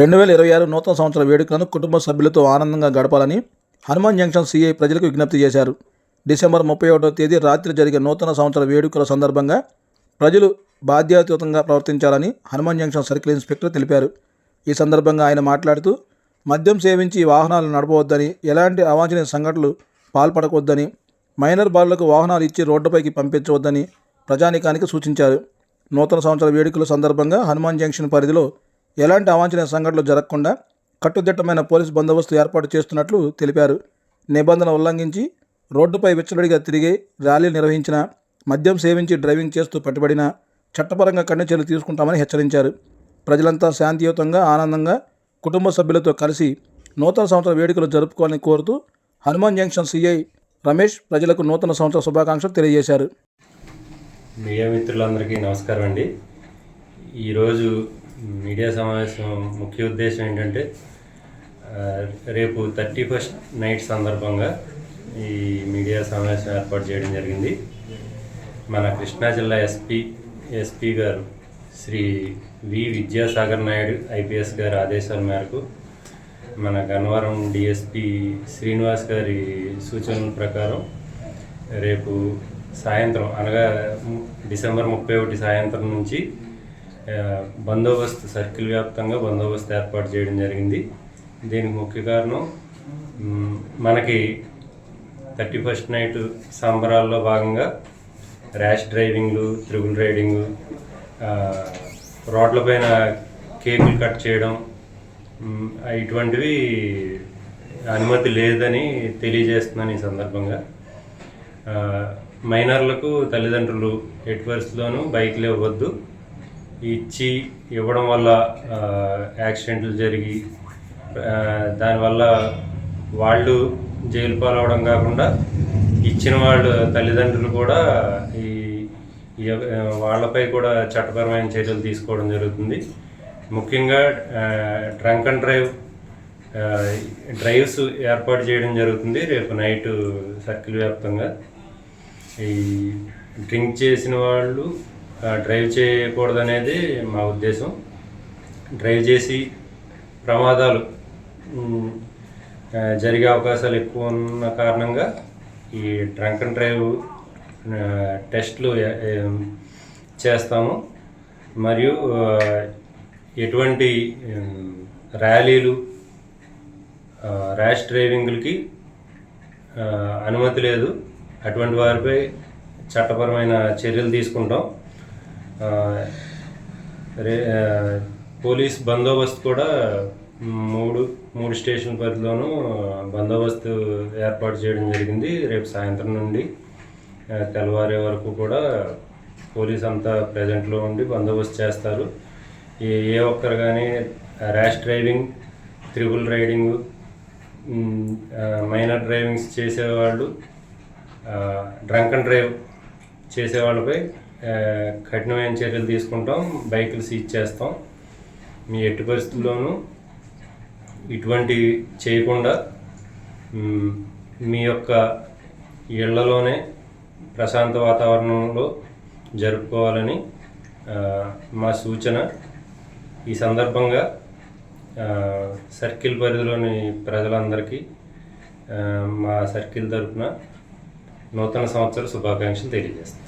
రెండు వేల ఇరవై ఆరు నూతన సంవత్సర వేడుకలను కుటుంబ సభ్యులతో ఆనందంగా గడపాలని హనుమాన్ జంక్షన్ సీఐ ప్రజలకు విజ్ఞప్తి చేశారు. డిసెంబర్ ముప్పై ఒకటో తేదీ రాత్రి జరిగే నూతన సంవత్సర వేడుకల సందర్భంగా ప్రజలు బాధ్యతాయుతంగా ప్రవర్తించాలని హనుమాన్ జంక్షన్ సర్కిల్ ఇన్స్పెక్టర్ తెలిపారు. ఈ సందర్భంగా ఆయన మాట్లాడుతూ మద్యం సేవించి వాహనాలు నడపవద్దని ఎలాంటి అవాంఛనీయ సంఘటనలు పాల్పడకూడదని మైనర్ బాలులకు వాహనాలు ఇచ్చి రోడ్డుపైకి పంపించవద్దని ప్రజానీకానికి సూచించారు. నూతన సంవత్సర వేడుకల సందర్భంగా హనుమాన్ జంక్షన్ పరిధిలో ఎలాంటి అవాంఛనీయ సంఘటనలు జరగకుండా కట్టుదిట్టమైన పోలీస్ బందోబస్తు ఏర్పాటు చేస్తున్నట్లు తెలిపారు. నిబంధన ఉల్లంఘించి రోడ్డుపై విచ్చలడిగా తిరిగి ర్యాలీలు నిర్వహించిన మద్యం సేవించి డ్రైవింగ్ చేస్తూ పట్టుబడిన చట్టపరంగా కఠిన చర్యలు తీసుకుంటామని హెచ్చరించారు. ప్రజలంతా శాంతియుతంగా ఆనందంగా కుటుంబ సభ్యులతో కలిసి నూతన సంవత్సర వేడుకలు జరుపుకోవాలని కోరుతూ హనుమాన్ జంక్షన్ సిఐ రమేష్ ప్రజలకు నూతన సంవత్సర శుభాకాంక్షలు తెలియజేశారు. మీడియా మిత్రులందరికీ నమస్కారం అండి. ఈరోజు మీడియా సమావేశం ముఖ్య ఉద్దేశం ఏంటంటే రేపు థర్టీ ఫస్ట్ నైట్ సందర్భంగా ఈ మీడియా సమావేశం ఏర్పాటు చేయడం జరిగింది. మన కృష్ణా జిల్లా ఎస్పీ ఎస్పీ గారు శ్రీ వి విద్యాసాగర్ నాయుడు ఐపీఎస్ గారి ఆదేశాల మేరకు మన గన్నవరం డిఎస్పి శ్రీనివాస్ గారి సూచనల ప్రకారం రేపు సాయంత్రం అనగా డిసెంబర్ ముప్పై ఒకటి సాయంత్రం నుంచి బందోబస్తు సర్కిల్ వ్యాప్తంగా బందోబస్తు ఏర్పాటు చేయడం జరిగింది. దీనికి ముఖ్య కారణం మనకి థర్టీ ఫస్ట్ నైట్ సంబరాల్లో భాగంగా ర్యాష్ డ్రైవింగ్లు త్రిబుల్ రైడింగ్ రోడ్లపైన కేకులు కట్ చేయడం ఇటువంటివి అనుమతి లేదని తెలియజేస్తున్నాను ఈ సందర్భంగా. మైనర్లకు తల్లిదండ్రులు ఎట్టి బైక్లు ఇవ్వద్దు ఇచ్చి ఇవ్వడం వల్ల యాక్సిడెంట్లు జరిగి దానివల్ల వాళ్ళు జైలు పాలవడం కాకుండా ఇచ్చిన వాళ్ళు తల్లిదండ్రులు కూడా ఈ వాళ్ళపై కూడా చట్టపరమైన చర్యలు తీసుకోవడం జరుగుతుంది. ముఖ్యంగా డ్రంక్ అండ్ డ్రైవ్ డ్రైవ్స్ ఏర్పాటు చేయడం జరుగుతుంది రేపు నైట్ సర్కిల్ వ్యాప్తంగా. ఈ డ్రింక్ చేసిన వాళ్ళు డ్రైవ్ చేయకూడదనేది మా ఉద్దేశం. డ్రైవ్ చేసి ప్రమాదాలు జరిగే అవకాశాలు ఎక్కువ ఉన్న కారణంగా ఈ డ్రంక్ అండ్ డ్రైవ్ టెస్ట్లు చేస్తాము. మరియు ఎటువంటి ర్యాలీలు ర్యాష్ డ్రైవింగ్లకి అనుమతి లేదు. అటువంటి వారిపై చట్టపరమైన చర్యలు తీసుకుంటాం. రే పోలీస్ బందోబస్తు కూడా మూడు మూడు స్టేషన్ పరిధిలోనూ బందోబస్తు ఏర్పాటు చేయడం జరిగింది. రేపు సాయంత్రం నుండి తెల్లవారే వరకు కూడా పోలీస్ అంతా ప్రజెంట్లో ఉండి బందోబస్తు చేస్తారు. ఏ ఏ ఒక్కరు కానీ rash driving triple riding minor drivings చేసేవాళ్ళు డ్రంక్ అండ్ డ్రైవ్ చేసేవాళ్ళపై కఠినమైన చర్యలు తీసుకుంటాం బైకులు సీజ్ చేస్తాం. మీ ఎట్టి పరిస్థితుల్లోనూ ఇటువంటి చేయకుండా మీ యొక్క ఇళ్ళలోనే ప్రశాంత వాతావరణంలో జరుపుకోవాలని మా సూచన. ఈ సందర్భంగా సర్కిల్ పరిధిలోని ప్రజలందరికీ మా సర్కిల్ తరపున నూతన సంవత్సర శుభాకాంక్షలు తెలియజేస్తాం.